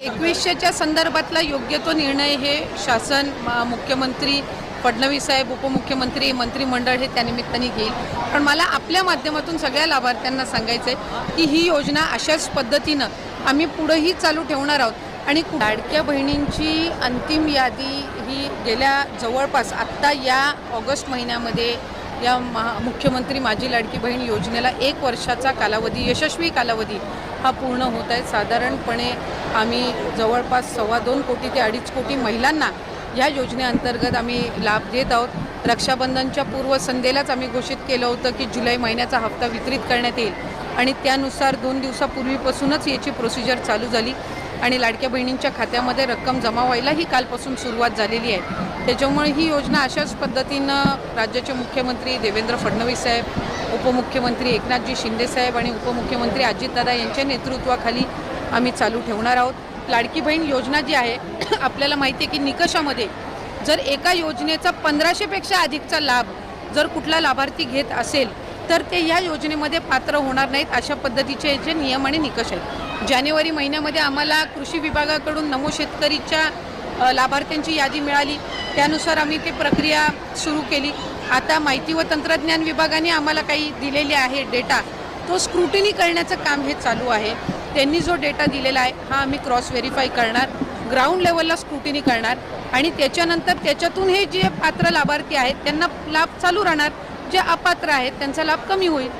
एकवीसशेच्या संदर्भातला योग्य तो निर्णय हे शासन मुख्यमंत्री फडणवीस साहेब उपमुख्यमंत्री मंत्रिमंडळ हे त्यानिमित्ताने घेईल. पण मला आपल्या माध्यमातून सगळ्या लाभार्थ्यांना सांगायचं आहे की ही योजना अशाच पद्धतीनं आम्ही पुढंही चालू ठेवणार आहोत. आणि लाडक्या बहिणींची अंतिम यादी ही गेल्या जवळपास आत्ता या ऑगस्ट महिन्यामध्ये या महा मुख्यमंत्री माझी लाडकी बहीण योजनेला एक वर्षाचा कालावधी यशस्वी कालावधी हा पूर्ण होत आहे. साधारणपणे आम्ही जवळपास सव्वा दोन कोटी ते अडीच कोटी महिलांना या योजनेअंतर्गत आम्ही लाभ देत आहोत. रक्षाबंधनच्या पूर्वसंध्येलाच आम्ही घोषित केलं होतं की जुलै महिन्याचा हप्ता वितरित करण्यात येईल आणि त्यानुसार दोन दिवसापूर्वीपासूनच याची प्रोसिजर चालू झाली आणि लाडक्या बहिणींच्या खात्यामध्ये रक्कम जमा व्हायलाही कालपासून सुरुवात झालेली आहे. त्याच्यामुळे ही योजना अशाच पद्धतीनं राज्याचे मुख्यमंत्री देवेंद्र फडणवीस साहेब उपमुख्यमंत्री एकनाथजी शिंदेसाहेब आणि उपमुख्यमंत्री अजितदादा यांच्या नेतृत्वाखाली आम्ही चालू ठेवणार आहोत. लाडकी बहीण योजना जी आहे आपल्याला माहिती आहे की निकषामध्ये जर एका योजनेचा पंधराशेपेक्षा अधिकचा लाभ जर कुठला लाभार्थी घेत असेल तर ते या योजनेमध्ये पात्र होणार नाहीत अशा पद्धतीचे याचे नियम आणि निकष आहेत. जानेवारी महिन्यामध्ये आम्हाला कृषी विभागाकडून नमो शेतकरीच्या लाभार्थ्यांची यादी मिळाली. त्यानुसार आम्ही ती प्रक्रिया सुरू केली. आता माहिती व तंत्रज्ञान विभागाने आम्हाला काही दिलेले आहे डेटा. तो स्क्रुटिनी करण्याचं काम हे चालू आहे. त्यांनी जो डेटा दिलेला आहे हा आम्ही क्रॉस व्हेरीफाय करणार. ग्राउंड लेवलला स्क्रुटिनी करणार. आणि त्याच्यानंतर त्याच्यातून हे जे पात्र लाभार्थी आहेत त्यांना लाभ चालू राहणार. जे अपात्र आहेत त्यांचा लाभ कमी होईल.